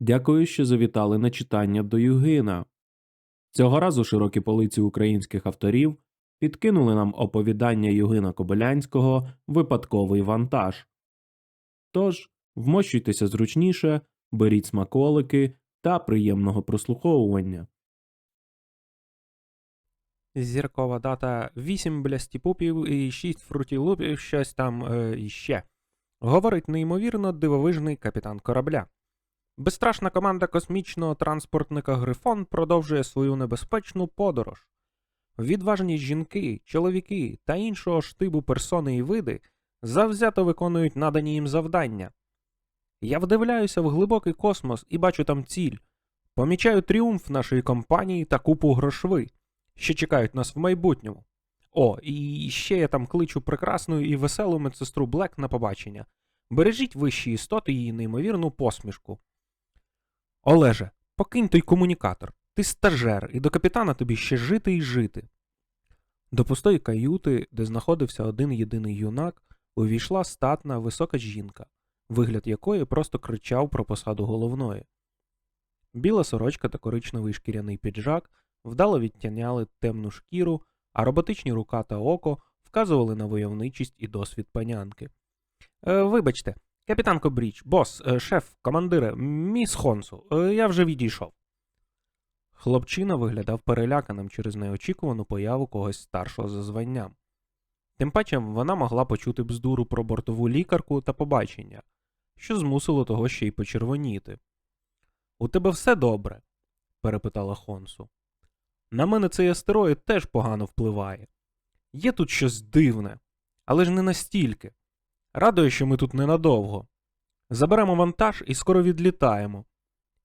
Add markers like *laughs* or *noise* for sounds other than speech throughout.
Дякую, що завітали на читання до Югина. Цього разу широкі полиці українських авторів підкинули нам оповідання Югина Кобилянського Випадковий вантаж. Тож, вмощуйтеся зручніше, беріть смаколики та приємного прослуховування. Зіркова дата 8 блясті пупів і 6 фрутілупів, щось там е, іще. Говорить неймовірно дивовижний капітан корабля. Безстрашна команда космічного транспортника Грифон продовжує свою небезпечну подорож. Відважні жінки, чоловіки та іншого штибу персони і види завзято виконують надані їм завдання. Я вдивляюся в глибокий космос і бачу там ціль. Помічаю тріумф нашої компанії та купу грошви що чекають нас в майбутньому. О, і ще я там кличу прекрасну і веселу медсестру Блек на побачення. Бережіть вищі істоти її неймовірну посмішку. Олеже, покинь той комунікатор. Ти стажер, і до капітана тобі ще жити і жити. До пустої каюти, де знаходився один єдиний юнак, увійшла статна висока жінка, вигляд якої просто кричав про посаду головної. Біла сорочка та коричневий шкіряний піджак вдало відтяняли темну шкіру, а роботичні рука та око вказували на войовничість і досвід панянки. Е, вибачте, капітанко Бріч, бос, е, шеф, командире, міс Хонсу, е, я вже відійшов. Хлопчина виглядав переляканим через неочікувану появу когось старшого за званням. Тим паче вона могла почути бздуру про бортову лікарку та побачення, що змусило того ще й почервоніти. У тебе все добре? перепитала Хонсу. На мене цей астероїд теж погано впливає. Є тут щось дивне, але ж не настільки. Радує, що ми тут ненадовго. Заберемо вантаж і скоро відлітаємо.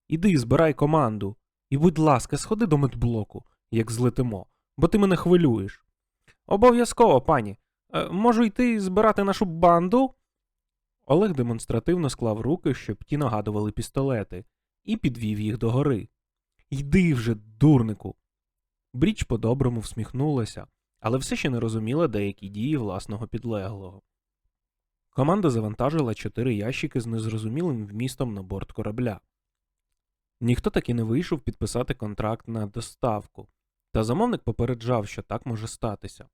Іди, збирай команду, і, будь ласка, сходи до медблоку, як злетимо, бо ти мене хвилюєш. Обов'язково, пані. Е, можу йти збирати нашу банду? Олег демонстративно склав руки, щоб ті нагадували пістолети, і підвів їх догори. Йди вже, дурнику. Бріч по-доброму всміхнулася, але все ще не розуміла деякі дії власного підлеглого. Команда завантажила чотири ящики з незрозумілим вмістом на борт корабля. Ніхто так і не вийшов підписати контракт на доставку, та замовник попереджав, що так може статися.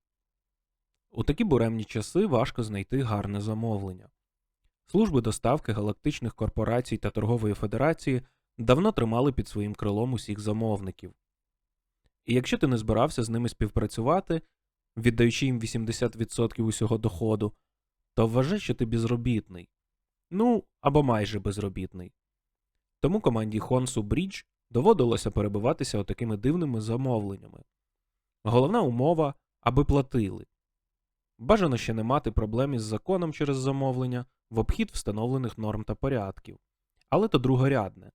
У такі буремні часи важко знайти гарне замовлення. Служби доставки галактичних корпорацій та торгової федерації давно тримали під своїм крилом усіх замовників. І якщо ти не збирався з ними співпрацювати, віддаючи їм 80% усього доходу, то вважай, що ти безробітний. Ну, або майже безробітний. Тому команді Хонсу Брідж доводилося перебиватися отакими дивними замовленнями. Головна умова, аби платили. Бажано ще не мати проблем із законом через замовлення в обхід встановлених норм та порядків. Але то другорядне.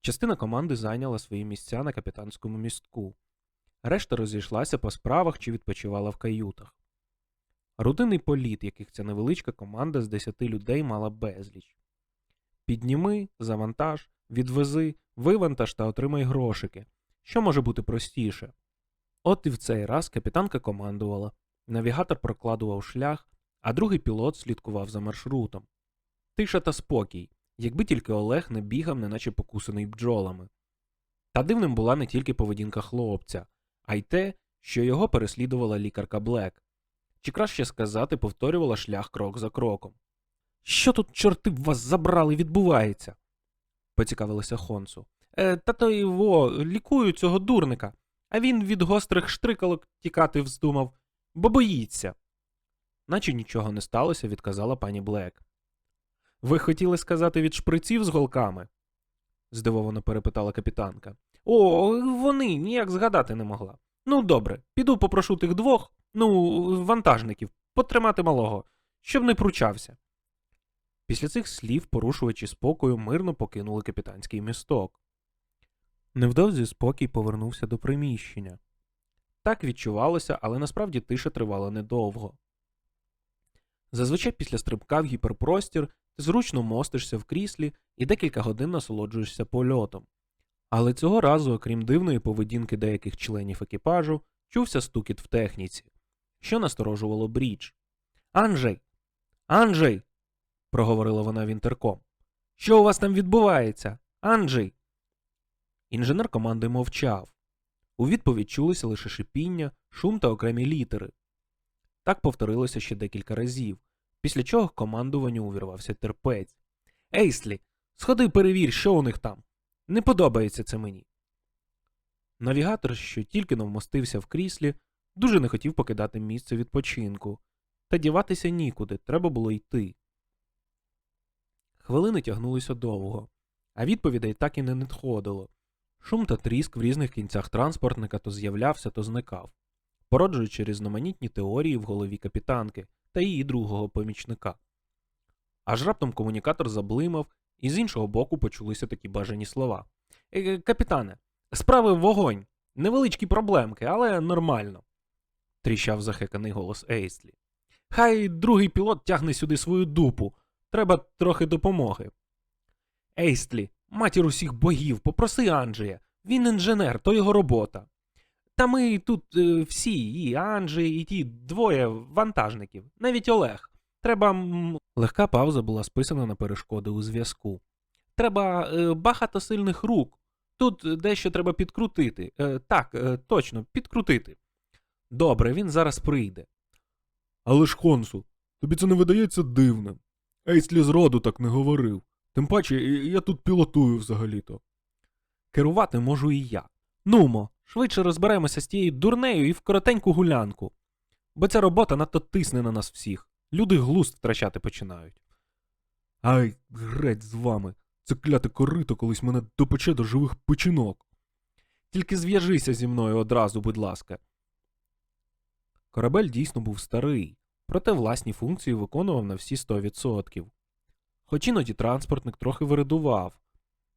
Частина команди зайняла свої місця на капітанському містку. Решта розійшлася по справах чи відпочивала в каютах. Рутинний політ, яких ця невеличка команда з 10 людей мала безліч. Підніми, завантаж, відвези, вивантаж та отримай грошики. Що може бути простіше? От і в цей раз капітанка командувала, навігатор прокладував шлях, а другий пілот слідкував за маршрутом. Тиша та спокій, якби тільки Олег не бігав, неначе покусаний бджолами. Та дивним була не тільки поведінка хлопця, а й те, що його переслідувала лікарка Блек, чи краще сказати, повторювала шлях крок за кроком. Що тут, чорти б вас забрали, відбувається? поцікавилася Хонсу. Е, та то його лікую цього дурника, а він від гострих штрикалок тікати вздумав, бо боїться. Наче нічого не сталося, відказала пані Блек. Ви хотіли сказати від шприців з голками? здивовано перепитала капітанка. О, вони ніяк згадати не могла. Ну, добре, піду попрошу тих двох, ну, вантажників, потримати малого, щоб не пручався. Після цих слів порушувачі спокою мирно покинули капітанський місток. Невдовзі спокій повернувся до приміщення. Так відчувалося, але насправді тиша тривала недовго. Зазвичай після стрибка в гіперпростір ти зручно мостишся в кріслі і декілька годин насолоджуєшся польотом. Але цього разу, окрім дивної поведінки деяких членів екіпажу, чувся стукіт в техніці, що насторожувало бріч. Анджей! Анджей! проговорила вона в інтерком. Що у вас там відбувається? Анджей. Інженер команди мовчав. У відповідь чулося лише шипіння, шум та окремі літери. Так повторилося ще декілька разів, після чого командуванню увірвався терпець. Ейслі, сходи перевір, що у них там. Не подобається це мені. Навігатор, що тільки но вмостився в кріслі, дуже не хотів покидати місце відпочинку. Та діватися нікуди, треба було йти. Хвилини тягнулися довго, а відповідей так і не надходило. Шум та тріск в різних кінцях транспортника то з'являвся, то зникав, породжуючи різноманітні теорії в голові капітанки та її другого помічника. Аж раптом комунікатор заблимав, і з іншого боку почулися такі бажані слова. «Е, Капітане, справи вогонь. Невеличкі проблемки, але нормально. тріщав захеканий голос Ейслі. Хай другий пілот тягне сюди свою дупу. Треба трохи допомоги. Ейстлі, матір усіх богів, попроси Анджея. Він інженер, то його робота. Та ми тут е, всі, і Анджей, і ті двоє вантажників, навіть Олег. Треба. Легка пауза була списана на перешкоди у зв'язку. Треба е, багато сильних рук. Тут дещо треба підкрутити. Е, так, е, точно, підкрутити. Добре, він зараз прийде. Але ж, Хонсу, тобі це не видається дивним. Ейслі зроду так не говорив. Тим паче, я тут пілотую взагалі-то. Керувати можу і я. Нумо, швидше розберемося з тією дурнею і в коротеньку гулянку. Бо ця робота надто тисне на нас всіх. Люди глузд втрачати починають. Ай, греть з вами. Це кляте корито колись мене допече до живих печінок. Тільки зв'яжися зі мною одразу, будь ласка. Корабель дійсно був старий, проте власні функції виконував на всі 100%. Хоч іноді транспортник трохи виридував,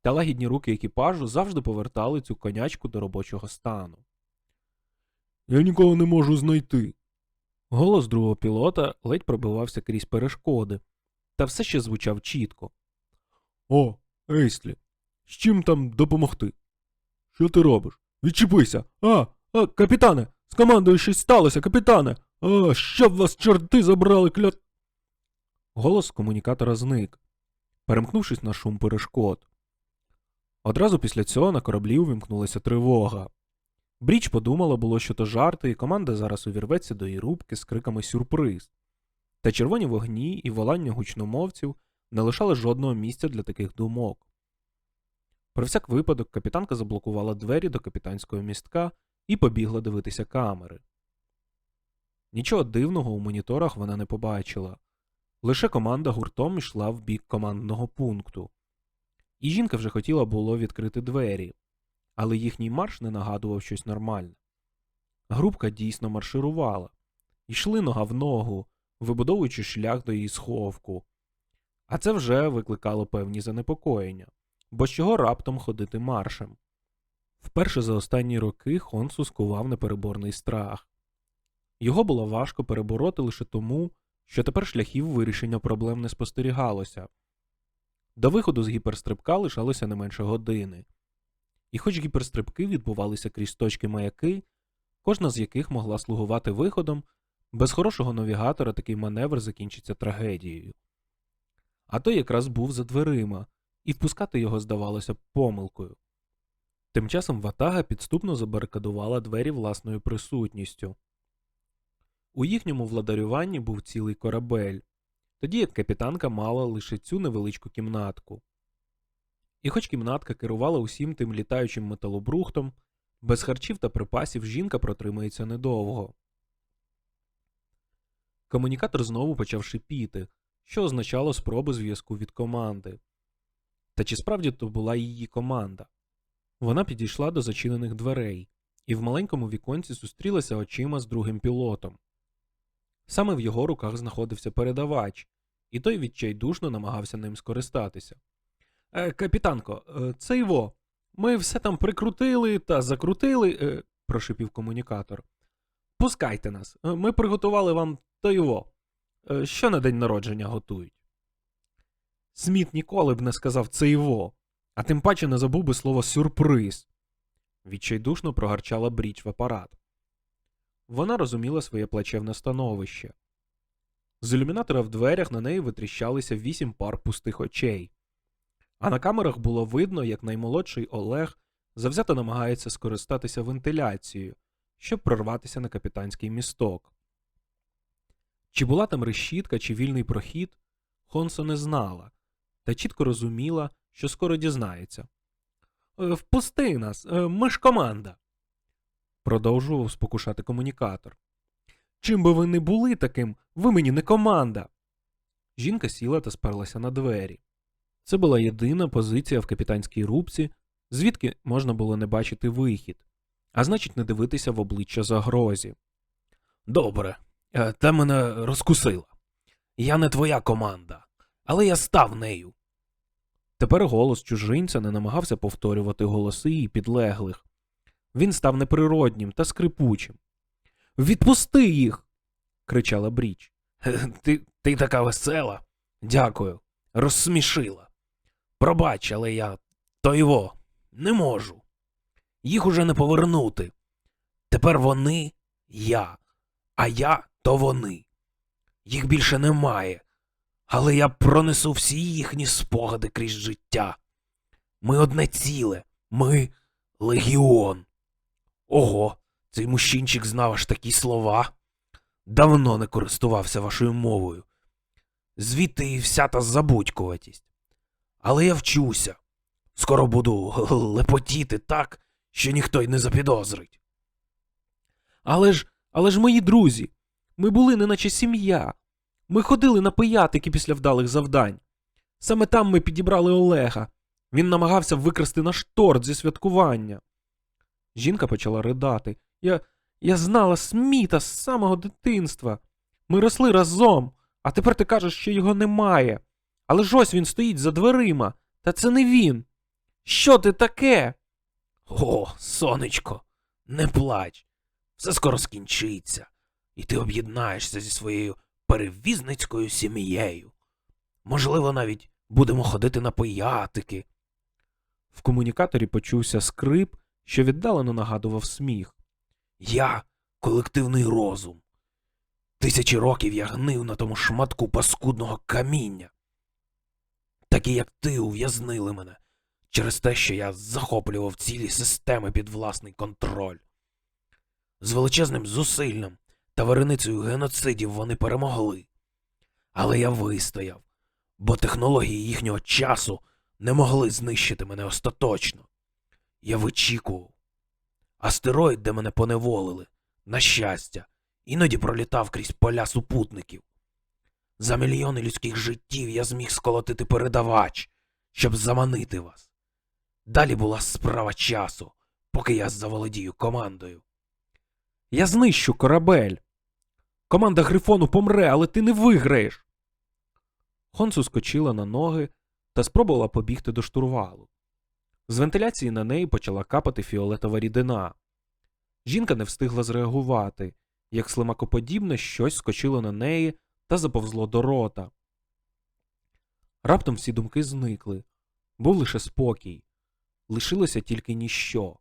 та лагідні руки екіпажу завжди повертали цю конячку до робочого стану. Я нікого не можу знайти. Голос другого пілота ледь пробивався крізь перешкоди, та все ще звучав чітко. О, Ейслі, з чим там допомогти? Що ти робиш? Відчепися! А, а, капітане! З командою щось сталося, капітане! А, щоб вас чорти забрали, клят. Голос комунікатора зник, перемкнувшись на шум перешкод. Одразу після цього на кораблі увімкнулася тривога. Бріч подумала було, що то жарти, і команда зараз увірветься до її рубки з криками сюрприз. Та червоні вогні і волання гучномовців не лишали жодного місця для таких думок. Про всяк випадок капітанка заблокувала двері до капітанського містка і побігла дивитися камери. Нічого дивного у моніторах вона не побачила. Лише команда гуртом йшла в бік командного пункту. І жінка вже хотіла було відкрити двері, але їхній марш не нагадував щось нормальне. Групка дійсно марширувала, йшли нога в ногу, вибудовуючи шлях до її сховку. А це вже викликало певні занепокоєння, бо з чого раптом ходити маршем. Вперше за останні роки Хонсу скував непереборний страх. Його було важко перебороти лише тому, що тепер шляхів вирішення проблем не спостерігалося. До виходу з гіперстрибка лишалося не менше години. І хоч гіперстрибки відбувалися крізь точки маяки, кожна з яких могла слугувати виходом, без хорошого навігатора такий маневр закінчиться трагедією. А той якраз був за дверима, і впускати його здавалося помилкою. Тим часом Ватага підступно забарикадувала двері власною присутністю. У їхньому владарюванні був цілий корабель, тоді як капітанка мала лише цю невеличку кімнатку. І хоч кімнатка керувала усім тим літаючим металобрухтом, без харчів та припасів жінка протримається недовго. Комунікатор знову почав шипіти, що означало спроби зв'язку від команди. Та чи справді то була її команда? Вона підійшла до зачинених дверей і в маленькому віконці зустрілася очима з другим пілотом. Саме в його руках знаходився передавач, і той відчайдушно намагався ним скористатися. Е, капітанко, е, це йво. Ми все там прикрутили та закрутили, е, прошипів комунікатор. Пускайте нас. Ми приготували вам то йво. Що на день народження готують? Сміт ніколи б не сказав це йво, а тим паче не забув би слово сюрприз. Відчайдушно прогарчала бріч в апарат. Вона розуміла своє плачевне становище. З ілюмінатора в дверях на неї витріщалися вісім пар пустих очей. А на камерах було видно, як наймолодший Олег завзято намагається скористатися вентиляцією, щоб прорватися на капітанський місток. Чи була там решітка чи вільний прохід, Хонсо не знала, та чітко розуміла, що скоро дізнається. «Е, Впусти нас, е, ми ж команда. Продовжував спокушати комунікатор. Чим би ви не були таким, ви мені не команда. Жінка сіла та сперлася на двері. Це була єдина позиція в капітанській рубці, звідки можна було не бачити вихід, а значить, не дивитися в обличчя загрозі. Добре, е, те мене розкусила. Я не твоя команда, але я став нею. Тепер голос чужинця не намагався повторювати голоси її підлеглих. Він став неприроднім та скрипучим. Відпусти їх. кричала Бріч. *laughs* Ти, ти така весела. Дякую. Розсмішила. Пробач, але я то його не можу. Їх уже не повернути. Тепер вони я, а я то вони. Їх більше немає. Але я пронесу всі їхні спогади крізь життя. Ми одне ціле, ми легіон. Ого, цей мужчинчик знав аж такі слова. Давно не користувався вашою мовою. Звідти і вся та забудькуватість. Але я вчуся. Скоро буду лепотіти так, що ніхто й не запідозрить. Але ж, але ж мої друзі, ми були неначе сім'я. Ми ходили на пиятики після вдалих завдань. Саме там ми підібрали Олега. Він намагався викрасти наш торт зі святкування. Жінка почала ридати. Я, я знала Сміта з самого дитинства. Ми росли разом, а тепер ти кажеш, що його немає. Але ж ось він стоїть за дверима, та це не він. Що ти таке? О, сонечко, не плач. Все скоро скінчиться, і ти об'єднаєшся зі своєю перевізницькою сім'єю. Можливо, навіть будемо ходити на пиятики. В комунікаторі почувся скрип, що віддалено нагадував сміх. Я колективний розум. Тисячі років я гнив на тому шматку паскудного каміння. Такі, як ти, ув'язнили мене через те, що я захоплював цілі системи під власний контроль. З величезним зусиллям та виреницею геноцидів вони перемогли. Але я вистояв, бо технології їхнього часу не могли знищити мене остаточно. Я вичікував. Астероїд, де мене поневолили, на щастя, іноді пролітав крізь поля супутників. За мільйони людських життів я зміг сколотити передавач, щоб заманити вас. Далі була справа часу, поки я заволодію командою. Я знищу корабель. Команда Грифону помре, але ти не виграєш. Хонсу скочила на ноги та спробувала побігти до штурвалу. З вентиляції на неї почала капати фіолетова рідина. Жінка не встигла зреагувати, як слимакоподібне щось скочило на неї та заповзло до рота. Раптом всі думки зникли. Був лише спокій. Лишилося тільки ніщо.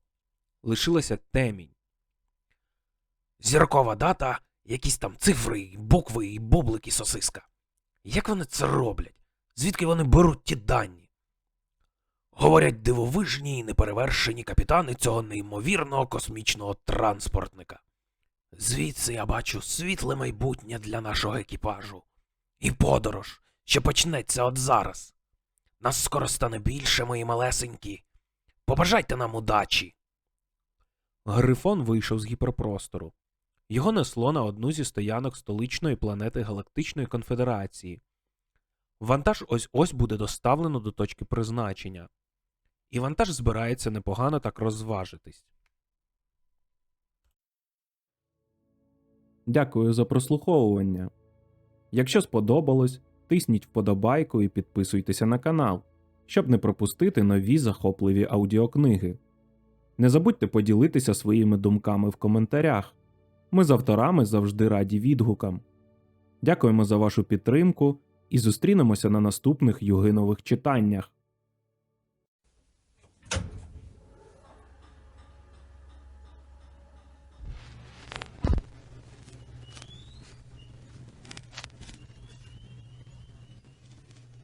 Лишилася темінь. Зіркова дата, якісь там цифри, букви і бублики сосиска. Як вони це роблять? Звідки вони беруть ті дані? Говорять дивовижні і неперевершені капітани цього неймовірного космічного транспортника. Звідси я бачу світле майбутнє для нашого екіпажу. І подорож, що почнеться от зараз. Нас скоро стане більше, мої малесенькі. Побажайте нам удачі. Грифон вийшов з гіперпростору. Його несло на одну зі стоянок столичної планети Галактичної Конфедерації. Вантаж ось ось буде доставлено до точки призначення. І вантаж збирається непогано так розважитись. Дякую за прослуховування. Якщо сподобалось, тисніть вподобайку і підписуйтеся на канал, щоб не пропустити нові захопливі аудіокниги. Не забудьте поділитися своїми думками в коментарях. Ми з авторами завжди раді відгукам. Дякуємо за вашу підтримку і зустрінемося на наступних югинових читаннях.